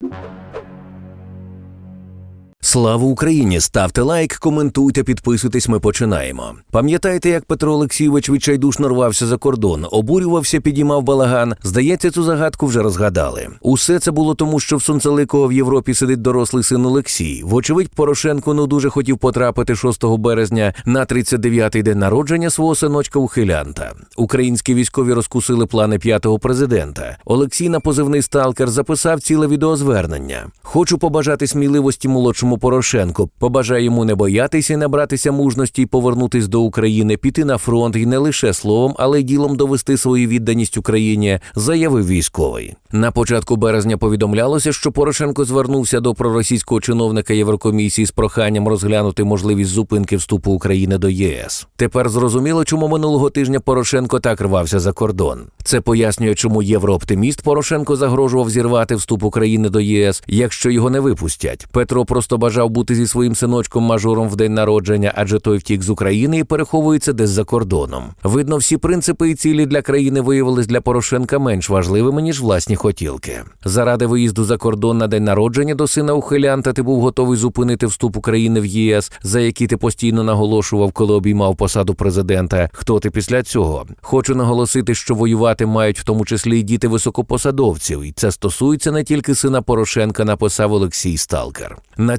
you Слава Україні! Ставте лайк, коментуйте, підписуйтесь. Ми починаємо. Пам'ятаєте, як Петро Олексійович відчайдушно рвався за кордон, обурювався, підіймав балаган. Здається, цю загадку вже розгадали. Усе це було тому, що в Сонцеликого в Європі сидить дорослий син Олексій. Вочевидь, Порошенко не дуже хотів потрапити 6 березня на 39-й день народження свого синочка ухилянта. Українські військові розкусили плани п'ятого президента. Олексій на позивний сталкер записав ціле відеозвернення. Хочу побажати сміливості молодшому Порошенку. Побажаю йому не боятися набратися мужності і повернутись до України, піти на фронт і не лише словом, але й ділом довести свою відданість Україні, заявив військовий. На початку березня повідомлялося, що Порошенко звернувся до проросійського чиновника Єврокомісії з проханням розглянути можливість зупинки вступу України до ЄС. Тепер зрозуміло, чому минулого тижня Порошенко так рвався за кордон. Це пояснює, чому єврооптиміст Порошенко загрожував зірвати вступ України до ЄС, якщо його не випустять. Петро просто бажав бути зі своїм синочком мажором в день народження, адже той втік з України і переховується десь за кордоном. Видно, всі принципи і цілі для країни виявились для Порошенка менш важливими ніж власні хотілки. Заради виїзду за кордон на день народження до сина ухилянта ти був готовий зупинити вступ України в ЄС, за який ти постійно наголошував, коли обіймав посаду президента. Хто ти після цього? Хочу наголосити, що воювати мають в тому числі й діти високопосадовців, і це стосується не тільки сина Порошенка, написав Олексій Сталкер. На